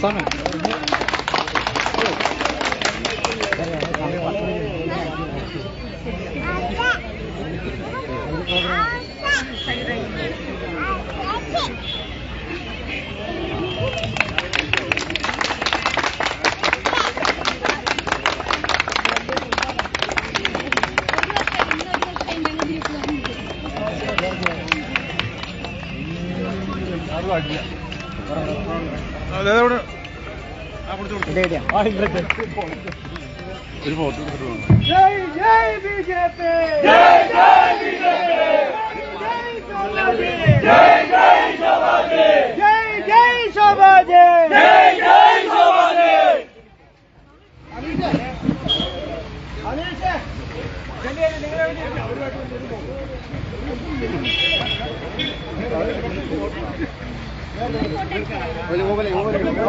Sonne. ഒരു photo ജയ് ജയ് ബി ജെ പി ജയ് ജയ് ബി ജെ പി ജയ് ജയ് ശോഭാജി ജയ് ജയ് ശോഭാജി ജയ് ജയ് ശോഭാജി അനീഷ്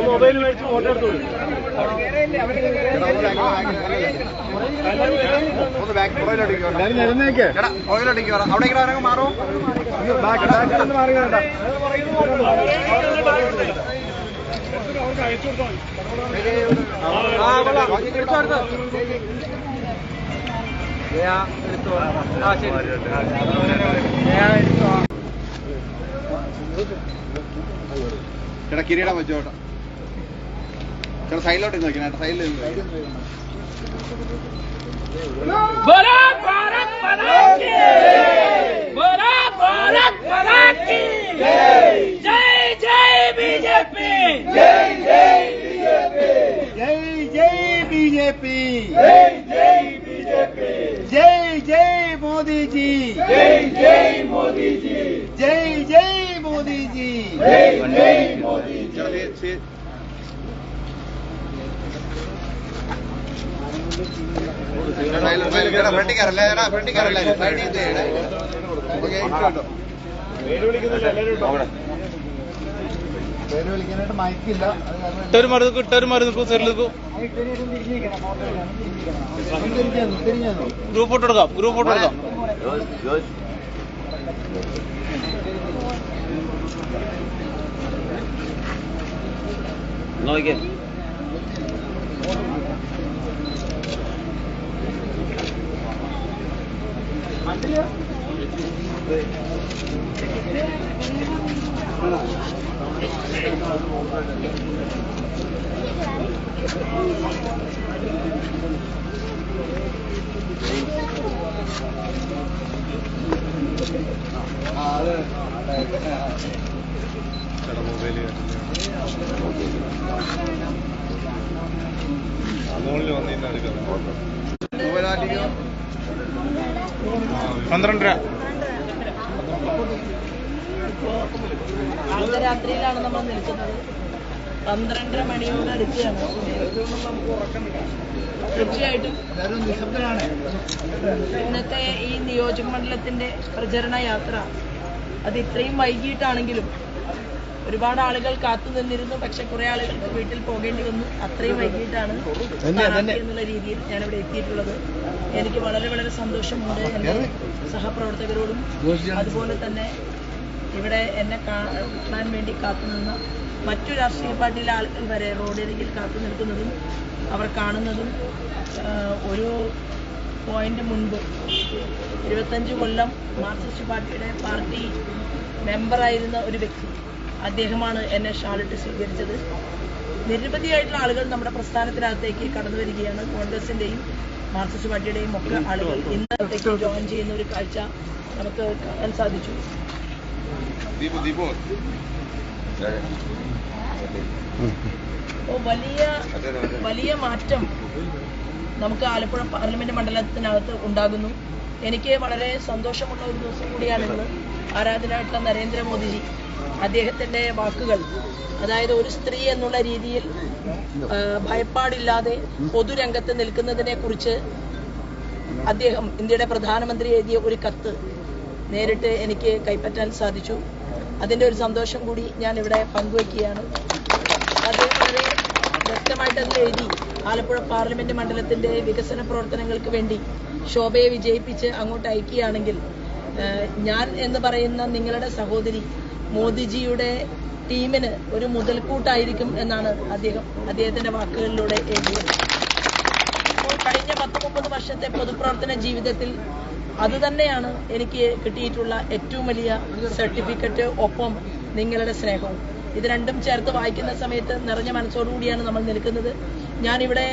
മൊബൈൽ മേടിച്ച് ഫോട്ടോ എടുത്തോളൂ ഒന്ന് ബാക്ക് കിരീടം വെച്ചോ ചേട്ടാ സൈഡിലോട്ട് നോക്കിയാണ് സൈഡിൽ ജയ് ജയ് ബി ജെ പി! ജയ് ജയ് ബി ജെ പി! ജയ് ജയ് ബി ജെ പി! ജയ് ജയ് ബി ജെ പി! ജയ് ജയ് മോദിജി! ജയ് ജയ് ഫ്രണ്ടിൽ കയറല്ലേ ഫ്രണ്ടിൽ കയറല്ലേ സൈഡിൽ ഇത് ചെയ്യണേ. പേര് വിളിക്കാനായിട്ട് മയക്കില്ല ഇട്ടൊരു മരുന്ന് ഇട്ടൊരു മരുന്ന് സെല്ലിൽ ഗ്രൂപ്പ് ഫോട്ടോ എടുക്കാം ഗ്രൂപ്പ് ഫോട്ടോ എടുക്കാം നോക്കിയേ ചേട്ടാ മൊബൈൽ മുകളിൽ വന്നിട്ട് എടുക്കുന്നത് മൊബൈലാറ്റിക്കോ പന്ത്രണ്ടര അർദ്ധരാത്രിയിലാണ് നമ്മൾ നിൽക്കുന്നത്. പന്ത്രണ്ടര മണിയോട് അടുക്കുകയാണ് തീർച്ചയായിട്ടും. ഇന്നത്തെ ഈ നിയോജക മണ്ഡലത്തിന്റെ പ്രചരണ യാത്ര അത് ഇത്രയും വൈകിട്ടാണെങ്കിലും ഒരുപാട് ആളുകൾ കാത്തു നിന്നിരുന്നു. പക്ഷെ കുറെ ആളുകൾക്ക് വീട്ടിൽ പോകേണ്ടി വന്നു. അത്രയും വൈകിട്ടാണ് എന്നുള്ള രീതിയിൽ ഞാൻ ഇവിടെ എത്തിയിട്ടുള്ളത്. എനിക്ക് വളരെ വളരെ സന്തോഷമുണ്ട് എന്റെ സഹപ്രവർത്തകരോടും. അതുപോലെ തന്നെ ഇവിടെ എന്നെ കാണാൻ വേണ്ടി കാത്തുനിന്ന മറ്റു രാഷ്ട്രീയ പാർട്ടിയിലെ ആളുകൾ വരെ റോഡരികിൽ കാത്തു നിൽക്കുന്നതും അവർ കാണുന്നതും ഒരു പോയിന്റ് മുൻപ് ഇരുപത്തഞ്ച് കൊല്ലം മാർക്സിസ്റ്റ് പാർട്ടിയുടെ പാർട്ടി മെമ്പറായിരുന്ന ഒരു വ്യക്തി. അദ്ദേഹമാണ് എന്നെ ഷാളിട്ട് സ്വീകരിച്ചത്. നിരവധിയായിട്ടുള്ള ആളുകൾ നമ്മുടെ പ്രസ്ഥാനത്തിനകത്തേക്ക് കടന്നു വരികയാണ്. കോൺഗ്രസിന്റെയും മാർക്സിസ്റ്റ് പാർട്ടിയുടെയും ഒക്കെ ആളുകൾ ഇന്നത്തേക്ക് ജോയിൻ ചെയ്യുന്ന ഒരു കാഴ്ച നമുക്ക് കാണാൻ സാധിച്ചു. വലിയ വലിയ മാറ്റം നമുക്ക് ആലപ്പുഴ പാർലമെന്റ് മണ്ഡലത്തിനകത്ത് ഉണ്ടാകുന്നു. എനിക്ക് വളരെ സന്തോഷമുള്ള ഒരു ദിവസം കൂടിയാണ് ഇന്ന്. ആരാധനായിട്ടുള്ള നരേന്ദ്രമോദിജി. അദ്ദേഹത്തിന്റെ വാക്കുകൾ. അതായത് ഒരു സ്ത്രീ എന്നുള്ള രീതിയിൽ ഭയപ്പാടില്ലാതെ പൊതുരംഗത്ത് നിൽക്കുന്നതിനെ കുറിച്ച് അദ്ദേഹം ഇന്ത്യയുടെ പ്രധാനമന്ത്രി എഴുതിയ ഒരു കത്ത് നേരിട്ട് എനിക്ക് കൈപ്പറ്റാൻ സാധിച്ചു. അതിന്റെ ഒരു സന്തോഷം കൂടി ഞാൻ ഇവിടെ പങ്കുവയ്ക്കുകയാണ്. അത് വളരെ വ്യക്തമായിട്ട് അതിൽ എഴുതി. ആലപ്പുഴ പാർലമെന്റ് മണ്ഡലത്തിന്റെ വികസന പ്രവർത്തനങ്ങൾക്ക് വേണ്ടി ശോഭയെ വിജയിപ്പിച്ച് അങ്ങോട്ട് അയക്കുകയാണെങ്കിൽ ഞാൻ എന്ന് പറയുന്ന നിങ്ങളുടെ സഹോദരി മോദിജിയുടെ ടീമിന് ഒരു മുതൽക്കൂട്ടായിരിക്കും എന്നാണ് അദ്ദേഹം അദ്ദേഹത്തിന്റെ വാക്കുകളിലൂടെ എഴുതിയത്. അപ്പോൾ കഴിഞ്ഞ പത്ത് മുപ്പത് വർഷത്തെ പൊതുപ്രവർത്തന ജീവിതത്തിൽ അത് തന്നെയാണ് എനിക്ക് കിട്ടിയിട്ടുള്ള ഏറ്റവും വലിയ സർട്ടിഫിക്കറ്റ് ഒപ്പം നിങ്ങളുടെ സ്നേഹവും. ഇത് രണ്ടും ചേർത്ത് വായിക്കുന്ന സമയത്ത് നിറഞ്ഞ മനസ്സോടുകൂടിയാണ് നമ്മൾ നിൽക്കുന്നത്. ഞാനിവിടെ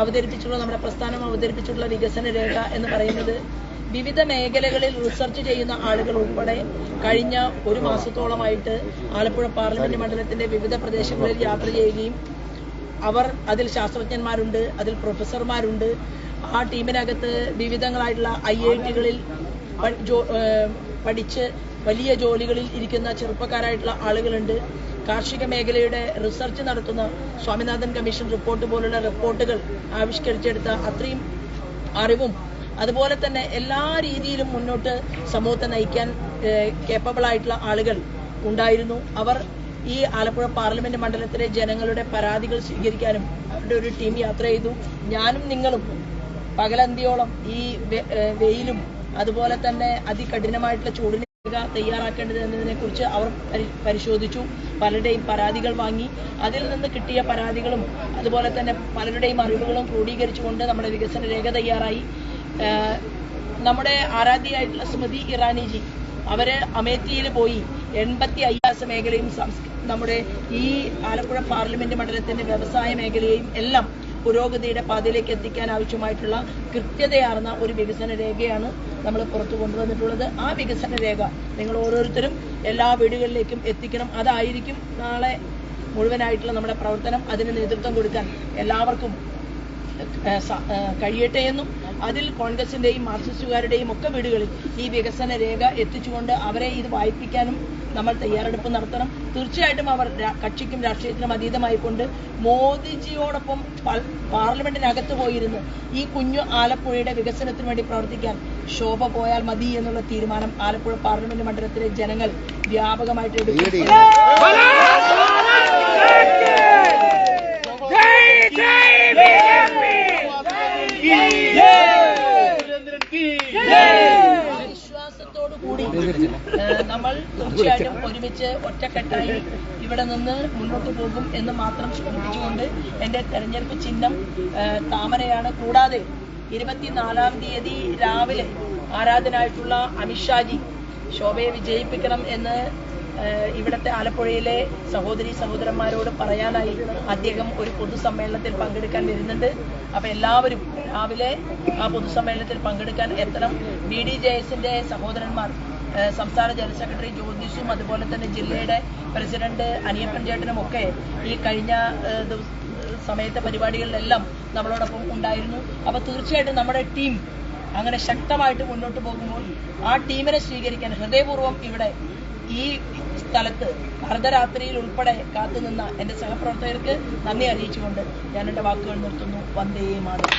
അവതരിപ്പിച്ചിട്ടുള്ള നമ്മുടെ പ്രസ്ഥാനം അവതരിപ്പിച്ചിട്ടുള്ള വികസന രേഖ എന്ന് പറയുന്നത് വിവിധ മേഖലകളിൽ റിസർച്ച് ചെയ്യുന്ന ആളുകൾ ഉൾപ്പെടെ കഴിഞ്ഞ ഒരു മാസത്തോളമായിട്ട് ആലപ്പുഴ പാർലമെന്റ് മണ്ഡലത്തിന്റെ വിവിധ പ്രദേശങ്ങളിൽ യാത്ര ചെയ്യുകയും അവർ അതിൽ ശാസ്ത്രജ്ഞന്മാരുണ്ട് അതിൽ പ്രൊഫസർമാരുണ്ട്. ആ ടീമിനകത്ത് വിവിധങ്ങളായിട്ടുള്ള ഐ ഐ ടികളിൽ പഠിച്ച് വലിയ ജോലികളിൽ ഇരിക്കുന്ന ചെറുപ്പക്കാരായിട്ടുള്ള ആളുകളുണ്ട്. കാർഷിക മേഖലയുടെ റിസർച്ച് നടത്തുന്ന സ്വാമിനാഥൻ കമ്മീഷൻ റിപ്പോർട്ട് പോലുള്ള റിപ്പോർട്ടുകൾ ആവിഷ്കരിച്ചെടുത്ത അത്രയും അറിവും അതുപോലെ തന്നെ എല്ലാ രീതിയിലും മുന്നോട്ട് സമൂഹത്തെ നയിക്കാൻ കേപ്പബിൾ ആയിട്ടുള്ള ആളുകൾ ഉണ്ടായിരുന്നു. അവർ ഈ ആലപ്പുഴ പാർലമെന്റ് മണ്ഡലത്തിലെ ജനങ്ങളുടെ പരാതികൾ സ്വീകരിക്കാനും അവരുടെ ഒരു ടീം യാത്ര ചെയ്തു. ഞാനും നിങ്ങളും പകലന്തിയോളം ഈ വെയിലും അതുപോലെ തന്നെ അതികഠിനമായിട്ടുള്ള ചൂടിനെ തയ്യാറാക്കേണ്ടത് എന്നതിനെ കുറിച്ച് അവർ പരി- പരിശോധിച്ചു. പലരുടെയും പരാതികൾ വാങ്ങി. അതിൽ നിന്ന് കിട്ടിയ പരാതികളും അതുപോലെ തന്നെ പലരുടെയും അറിവുകളും ക്രോഡീകരിച്ചുകൊണ്ട് നമ്മുടെ വികസന രേഖ തയ്യാറായി. നമ്മുടെ ആരാധ്യയായിട്ടുള്ള സ്മൃതി ഇറാനിജി അവർ അമേത്തിയിൽ പോയി എൺപത്തി അയ്യാസ മേഖലയും നമ്മുടെ ഈ ആലപ്പുഴ പാർലമെന്റ് മണ്ഡലത്തിന്റെ വ്യവസായ മേഖലയെയും എല്ലാം പുരോഗതിയുടെ പാതയിലേക്ക് എത്തിക്കാൻ ആവശ്യമായിട്ടുള്ള കൃത്യതയാർന്ന ഒരു വികസന രേഖയാണ് നമ്മൾ പുറത്തു കൊണ്ടുവന്നിട്ടുള്ളത്. ആ വികസന രേഖ നിങ്ങൾ ഓരോരുത്തരും എല്ലാ വീടുകളിലേക്കും എത്തിക്കണം. അതായിരിക്കും നാളെ മുഴുവനായിട്ടുള്ള നമ്മുടെ പ്രവർത്തനം അതിന് നേതൃത്വം കൊടുക്കാൻ എല്ലാവർക്കും കഴിയട്ടെ എന്നും അതിൽ കോൺഗ്രസിന്റെയും മാർക്സിസ്റ്റുകാരുടെയും ഒക്കെ വീടുകളിൽ ഈ വികസന രേഖ എത്തിച്ചുകൊണ്ട് അവരെ ഇത് വായിപ്പിക്കാനും നമ്മൾ തയ്യാറെടുപ്പ് നടത്തണം. തീർച്ചയായിട്ടും അവർ കക്ഷിക്കും രാഷ്ട്രീയത്തിനും അതീതമായിക്കൊണ്ട് മോദിജിയോടൊപ്പം പൽ- പാർലമെന്റിനകത്ത് പോയിരുന്ന്. ഈ കുഞ്ഞു ആലപ്പുഴയുടെ വികസനത്തിന് വേണ്ടി പ്രവർത്തിക്കാൻ ശോഭ പോയാൽ മതി എന്നുള്ള തീരുമാനം ആലപ്പുഴ പാർലമെന്റ് മണ്ഡലത്തിലെ ജനങ്ങൾ വ്യാപകമായിട്ട് എടുക്കും ആ വിശ്വാസത്തോടു കൂടി ഏഹ്, നമ്മൾ തീർച്ചയായിട്ടും ഒരുമിച്ച് ഒറ്റക്കെട്ടായി ഇവിടെ നിന്ന് മുന്നോട്ട് പോകും എന്ന് മാത്രം ശ്രമിച്ചുകൊണ്ട് എന്റെ തെരഞ്ഞെടുപ്പ് ചിഹ്നം താമരയാണ്. കൂടാതെ ഇരുപത്തിനാലാം തീയതി രാവിലെ ആരാധനായിട്ടുള്ള അമിത്ഷാജി ശോഭയെ വിജയിപ്പിക്കണം എന്ന് ഇവിടുത്തെ ആലപ്പുഴയിലെ സഹോദരി സഹോദരന്മാരോട് പറയാനായി അദ്ദേഹം ഒരു പൊതുസമ്മേളനത്തിൽ പങ്കെടുക്കാൻ വരുന്നുണ്ട്. അപ്പൊ എല്ലാവരും രാവിലെ ആ പൊതുസമ്മേളനത്തിൽ പങ്കെടുക്കാൻ എത്തണം. ബി ഡി ജെ എസിന്റെ സഹോദരന്മാർ സംസ്ഥാന ജനറൽ സെക്രട്ടറി ജ്യോതിഷും അതുപോലെ തന്നെ ജില്ലയുടെ പ്രസിഡന്റ് അനിയപ്പൻ ചേട്ടനും ഒക്കെ ഈ കഴിഞ്ഞ ദിവസ സമയത്തെ പരിപാടികളിലെല്ലാം നമ്മളോടൊപ്പം ഉണ്ടായിരുന്നു. അപ്പൊ തീർച്ചയായിട്ടും നമ്മുടെ ടീം അങ്ങനെ ശക്തമായിട്ട് മുന്നോട്ട് പോകുമ്പോൾ ആ ടീമിനെ സ്വീകരിക്കാൻ ഹൃദയപൂർവം ഇവിടെ ഈ സ്ഥലത്ത് അർദ്ധരാത്രിയിൽ ഉൾപ്പെടെ കാത്തുനിന്ന എന്റെ സഹപ്രവർത്തകർക്ക് നന്ദി അറിയിച്ചുകൊണ്ട് ഞാൻ എന്റെ വാക്കുകൾ നിർത്തുന്നു. വന്ദേ മാതരം.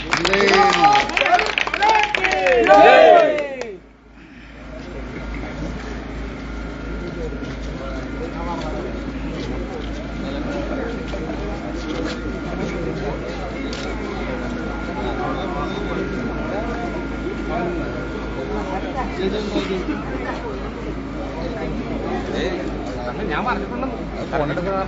ഞാൻ പറഞ്ഞിട്ടുണ്ടെന്നും ഫോണെടുക്കുന്ന